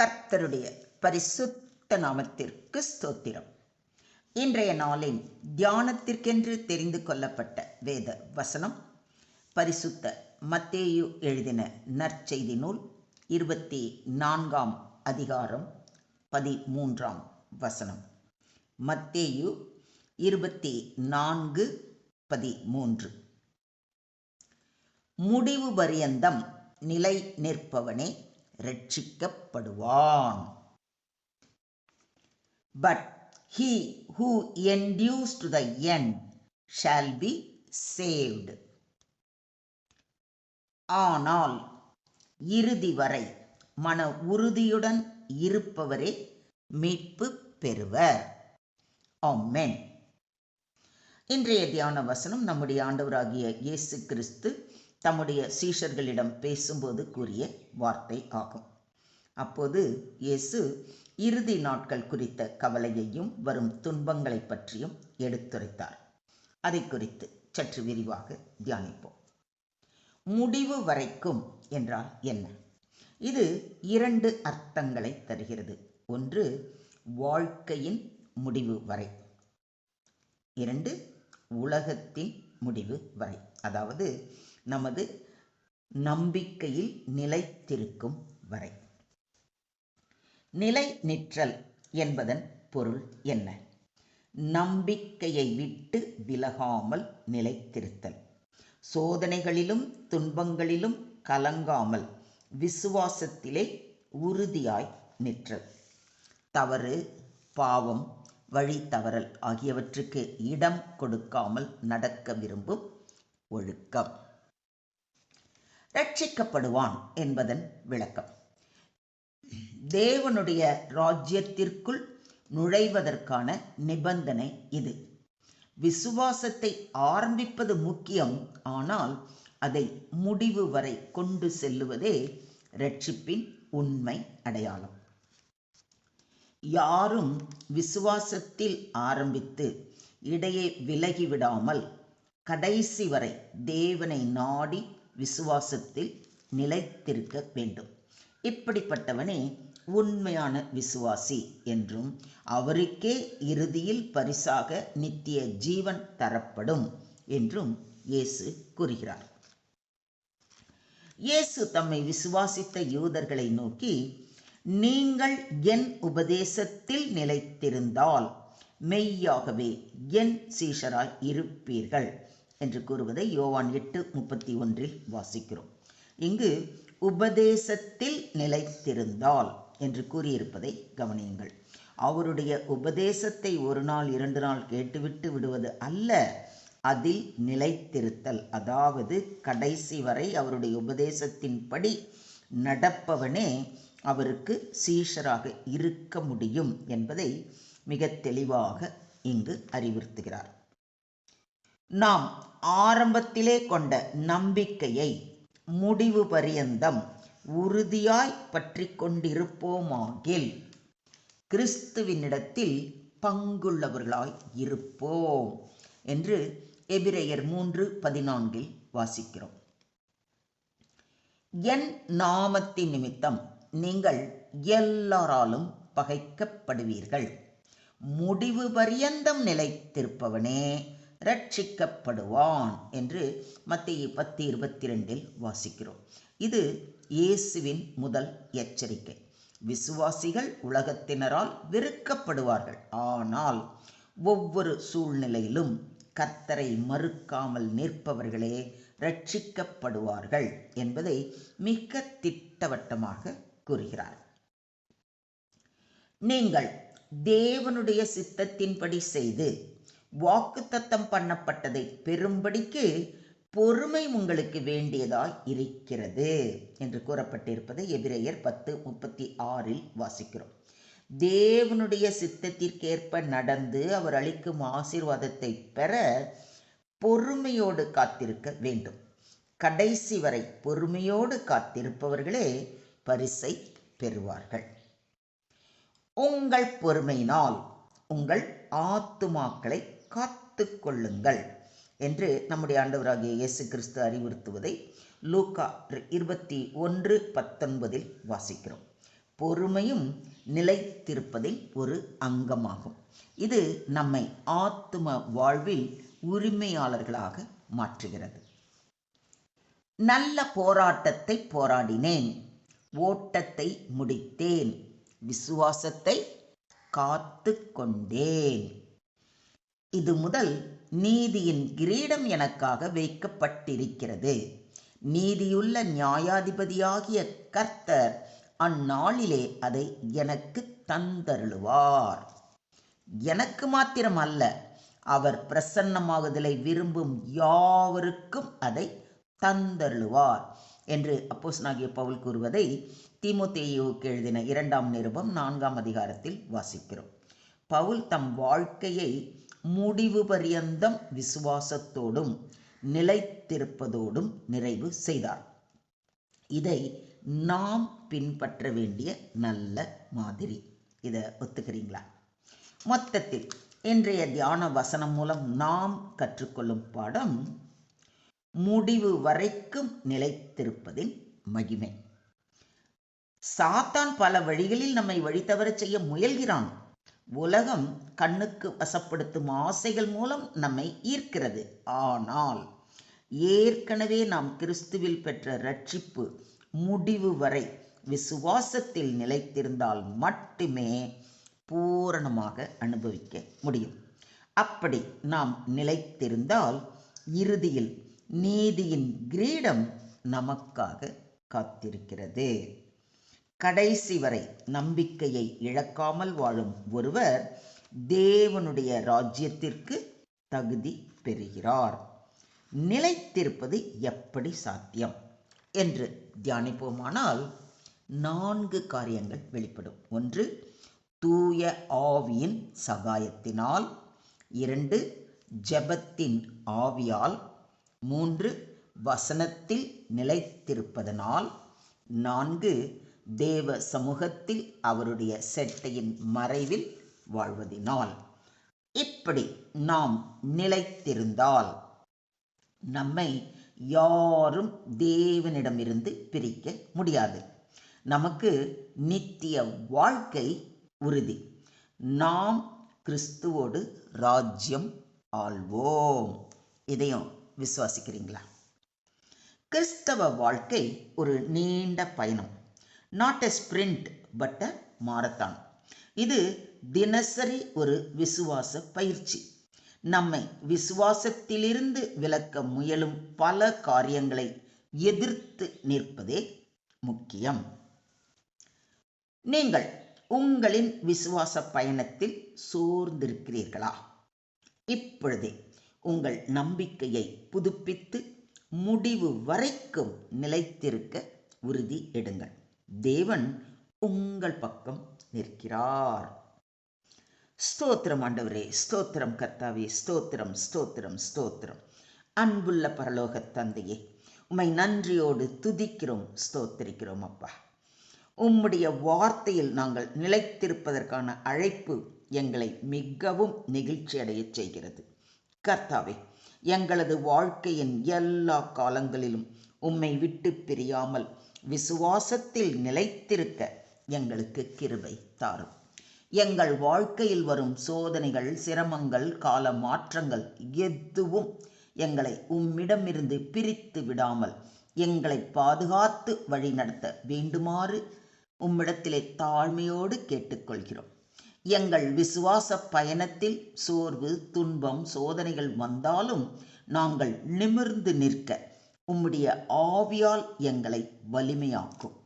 கர்த்தருடைய பரிசுத்த நாமத்திற்கு ஸ்தோத்திரம். இன்றைய நாளின் தியானத்திற்கென்று தெரிந்து கொள்ளப்பட்ட வேத வசனம் பரிசுத்த மத்தேயு எழுதின நற்செய்தி நூல் இருபத்தி நான்காம் அதிகாரம் பதிமூன்றாம் வசனம். மத்தேயு இருபத்தி நான்கு பதிமூன்று. முடிவு பரியந்தம் நிலை நிற்பவனே ரட்சிக்கப்படுவான். But he who endures to the end shall be saved ஆனால் இறுதி வரை மன உறுதியுடன் இருப்பவரே மீட்பு பெறுவர். ஆமென். இன்றைய தியான வசனம் நம்முடைய ஆண்டவராகிய இயேசு கிறிஸ்து தம்முடைய சீஷர்களிடம் பேசும்போது கூறிய வார்த்தை ஆகும். அப்போது இயேசு இறுதி நாட்கள் குறித்த கவலையையும் வரும் துன்பங்களை பற்றியும் எடுத்துரைத்தார். அதை குறித்து சற்று விரிவாக தியானிப்போம். முடிவு வரைக்கும் என்றால் என்ன? இது இரண்டு அர்த்தங்களை தருகிறது. ஒன்று வாழ்க்கையின் முடிவு வரை. இரண்டு உலகத்தின் முடிவு வரை. அதாவது நமது நம்பிக்கையில் நிலைத்திருக்கும் வரை. நிலை நிற்றல் என்பதன் பொருள் என்ன? நம்பிக்கையை விட்டு விலகாமல் நிலைத்திருத்தல். சோதனைகளிலும் துன்பங்களிலும் கலங்காமல் விசுவாசத்திலே உறுதியாய் நிற்றல். தவறு பாவம் வழி தவறல் ஆகியவற்றுக்கு இடம் கொடுக்காமல் நடக்க விரும்பும் ஒழுக்கம். ரட்சிக்கப்படுவான் என்பதன் விளக்கம். தேவனுடைய ராஜ்யத்திற்குள் நுழைவதற்கான நிபந்தனை இது. விசுவாசத்தை ஆரம்பிப்பது முக்கியம் ஆனால் அதை முடிவு வரை கொண்டு செல்லுவதே ரட்சிப்பின் உண்மை அடையாளம். யாரும் விசுவாசத்தில் ஆரம்பித்து இடையே விலகிவிடாமல் கடைசி வரை தேவனை நாடி விசுவாசத்தில் நிலைத்திருக்க வேண்டும். இப்படிப்பட்டவனே உண்மையான விசுவாசி என்றும் அவருக்கே இறுதியில் பரிசாக நித்திய ஜீவன் தரப்படும் என்றும் இயேசு கூறுகிறார். இயேசு தம்மை விசுவாசித்த யூதர்களை நோக்கி நீங்கள் என் உபதேசத்தில் நிலைத்திருந்தால் மெய்யாகவே என் சீஷராய் இருப்பீர்கள். என்று கூறுவதை யோவான் எட்டு முப்பத்தி ஒன்றில் வாசிக்கிறோம். இங்கு உபதேசத்தில் நிலைத்திருந்தால் என்று கூறியிருப்பதை கவனியுங்கள். அவருடைய உபதேசத்தை ஒரு நாள் இரண்டு நாள் கேட்டுவிட்டு விடுவது அல்ல அதில் நிலைத்திருத்தல். அதாவது கடைசி வரை அவருடைய உபதேசத்தின்படி நடப்பவனே அவருக்கு சீஷராக இருக்க முடியும் என்பதை மிக தெளிவாக இங்கு அறிவுறுத்துகிறார். நாம் ஆரம்பத்திலே கொண்ட நம்பிக்கையை முடிவு பரியந்தம் உறுதியாய் பற்றி கொண்டிருப்போமாகில் கிறிஸ்துவினிடத்தில் பங்குள்ளவர்களாய் இருப்போம் என்று எபிரேயர் மூன்று பதினான்கில் வாசிக்கிறோம். என் நாமத்தின் நிமித்தம் நீங்கள் எல்லாராலும் பகைக்கப்படுவீர்கள். முடிவு பரியந்தம் நிலைத்திருப்பவனே ரட்சிக்கப்படுவான் என்று மத்திய பத்து இருபத்தி ரெண்டில் வாசிக்கிறோம். இது இயேசுவின் முதல் எச்சரிக்கை. விசுவாசிகள் உலகத்தினரால் வெறுக்கப்படுவார்கள். ஆனால் ஒவ்வொரு சூழ்நிலையிலும் கர்த்தரை மறுக்காமல் நிற்பவர்களே ரட்சிக்கப்படுவார்கள் என்பதை மிக திட்டவட்டமாக கூறுகிறார். நீங்கள் தேவனுடைய சித்தத்தின்படி செய்து வாக்குத்தத்தம் பண்ணப்பட்டதை பெறும்படிக்கு பொறுமை உங்களுக்கு வேண்டியதாய் இருக்கிறது என்று கூறப்பட்டிருப்பதை எபிரேயர் பத்து முப்பத்தி ஆறில் வாசிக்கிறோம். தேவனுடைய சித்தத்திற்கேற்ப நடந்து அவர் அளிக்கும் ஆசீர்வாதத்தை பெற பொறுமையோடு காத்திருக்க வேண்டும். கடைசி வரை பொறுமையோடு காத்திருப்பவர்களே பரிசை பெறுவார்கள். உங்கள் பொறுமையினால் உங்கள் ஆத்துமாக்களை காத்து கொள்ளுங்கள் என்று நம்முடைய ஆண்டவராகிய இயேசு கிறிஸ்து அறிவுறுத்துவதை லூக்கா இருபத்தி ஒன்று பத்தொன்பதில் வாசிக்கிறோம். பொறுமையும் நிலைத்திருப்பதில் ஒரு அங்கமாகும். இது நம்மை ஆத்தும வாழ்வில் உரிமையாளர்களாக மாற்றுகிறது. நல்ல போராட்டத்தை போராடினேன். ஓட்டத்தை முடித்தேன். விசுவாசத்தை காத்து கொண்டேன் இது முதல் நீதியின் கிரீடம் எனக்காக வைக்கப்பட்டிருக்கிறது. நீதியுள்ள நியாயாதிபதியாகிய கர்த்தர் அந்நாளிலே அதை எனக்கு தந்தருளுவார். எனக்கு மாத்திரம் அல்ல அவர் பிரசன்னமாகுதலை விரும்பும் யாவருக்கும் அதை தந்தருளுவார் என்று அப்போஸ் நாகிய பவுல் கூறுவதை தீமோத்தேயுவுக்கு எழுதின இரண்டாம் நிருபம் நான்காம் அதிகாரத்தில் வாசிக்கிறோம். பவுல் தம் வாழ்க்கையை முடிவு பரியந்தம் விசுவாசத்தோடும் நிலைத்திருப்பதோடும் நிறைவு செய்தார். இதை நாம் பின்பற்ற வேண்டிய நல்ல மாதிரி. இதை ஒத்துக்கிறீங்களா? மொத்தத்தில் இன்றைய தியான வசனம் மூலம் நாம் கற்றுக்கொள்ளும் பாடம் முடிவு வரைக்கும் நிலைத்திருப்பதின் மகிமை. சாத்தான் பல வழிகளில் நம்மை வழி செய்ய முயல்கிறான். உலகம் கண்ணுக்கு வசப்படுத்தும் ஆசைகள் மூலம் நம்மை ஈர்க்கிறது. ஆனால் ஏற்கனவே நாம் கிறிஸ்துவில் பெற்ற ரட்சிப்பு முடிவு வரை விசுவாசத்தில் நிலைத்திருந்தால் மட்டுமே பூரணமாக அனுபவிக்க முடியும். அப்படி நாம் நிலைத்திருந்தால் இறுதியில் நீதியின் கிரீடம் நமக்காக காத்திருக்கிறது. கடைசி வரை நம்பிக்கையை இழக்காமல் வாழும் ஒருவர் தேவனுடைய ராஜ்யத்திற்கு தகுதி பெறுகிறார். நிலைத்திருப்பது எப்படி சாத்தியம் என்று தியானிப்போமானால் நான்கு காரியங்கள் வெளிப்படும். ஒன்று தூய ஆவியின் சகாயத்தினால். இரண்டு ஜெபத்தின் ஆவியால். மூன்று வசனத்தில் நிலைத்திருப்பதனால். நான்கு தேவ சமூகத்தில் அவருடைய செட்டையின் மறைவில் வாழ்வதினால். இப்படி நாம் நிலைத்திருந்தால் நம்மை யாரும் தேவனிடமிருந்து பிரிக்க முடியாது. நமக்கு நித்திய வாழ்க்கை உறுதி. நாம் கிறிஸ்துவோடு ராஜ்யம் ஆள்வோம். இதையும் விசுவாசிக்கிறீங்களா? கிறிஸ்தவ வாழ்க்கை ஒரு நீண்ட பயணம். Not a sprint but a marathon இது தினசரி ஒரு விசுவாச பயிற்சி. நம்மை விசுவாசத்திலிருந்து விலக்க முயலும் பல காரியங்களை எதிர்த்து நிற்பதே முக்கியம். நீங்கள் உங்களின் விசுவாச பயணத்தில் சோர்ந்திருக்கிறீர்களா? இப்பொழுதே உங்கள் நம்பிக்கையை புதுப்பித்து முடிவு வரைக்கும் நிலைத்திருக்க உறுதி எடுங்கள். தேவன் உங்கள் பக்கம் நிற்கிறார். ஸ்தோத்திரம் ஆண்டவரே. ஸ்தோத்திரம் கர்த்தாவே. ஸ்தோத்திரம் ஸ்தோத்திரம் ஸ்தோத்திரம். அன்புள்ள பரலோக தந்தையே உம்மை நன்றியோடு துதிக்கிறோம் ஸ்தோத்திரிக்கிறோம் அப்பா. உம்முடைய வார்த்தையில் நாங்கள் நிலைத்திருப்பதற்கான அழைப்பு எங்களை மிகவும் நெகிழ்ச்சி அடைய செய்கிறது. கர்த்தாவே எங்களது வாழ்க்கையின் எல்லா காலங்களிலும் உம்மை விட்டு பிரியாமல் விசுவாசத்தில் நிலைத்திருக்க எங்களுக்கு கிருபை தாரும். எங்கள் வாழ்க்கையில் வரும் சோதனைகள் சிரமங்கள் கால மாற்றங்கள் எதுவும் எங்களை உம்மிடமிருந்து பிரித்து விடாமல் எங்களை பாதுகாத்து வழிநடத்த வேண்டுமாறு உம்மிடத்திலே தாழ்மையோடு கேட்டுக்கொள்கிறோம். எங்கள் விசுவாச பயணத்தில் சோர்வு துன்பம் சோதனைகள் வந்தாலும் நாங்கள் நிமிர்ந்து நிற்க உம்முடைய ஆவியால் எங்களை வலிமையாக்கும்.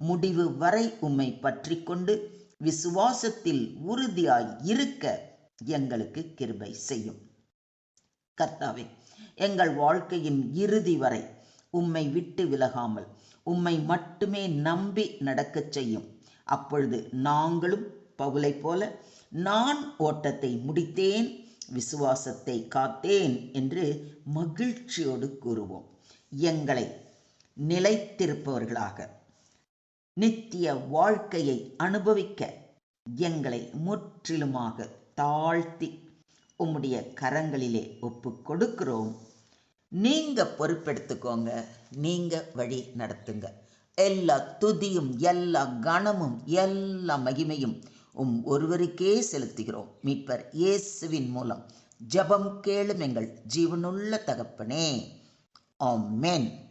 முடிவு வரை உம்மை பற்றி கொண்டு விசுவாசத்தில் உறுதியாய் இருக்க எங்களுக்கு கிருபை செய்யும். கர்த்தாவே எங்கள் வாழ்க்கையின் இறுதி வரை உம்மை விட்டு விலகாமல் உம்மை மட்டுமே நம்பி நடக்கச் செய்யும். அப்பொழுது நாங்களும் பவுலை போல நான் ஓட்டத்தை முடித்தேன் விசுவாசத்தை காத்தேன் என்று மகிழ்ச்சியோடு கூறுவோம். எங்களை நிலைத்திருப்பவர்களாக நித்திய வாழ்க்கையை அனுபவிக்க எங்களை முற்றிலுமாக தாழ்த்தி உம்முடைய கரங்களிலே ஒப்பு கொடுக்கிறோம். நீங்க பொறுப்பெடுத்துக்கோங்க. நீங்க வழி நடத்துங்க. எல்லா துதியும் எல்லா கணமும் எல்லா மகிமையும் உம் ஒருவருக்கே செலுத்துகிறோம். மீட்பர் இயேசுவின் மூலம் ஜெபம் கேளும் எங்கள் ஜீவனுள்ள தகப்பனே. ஆமென்.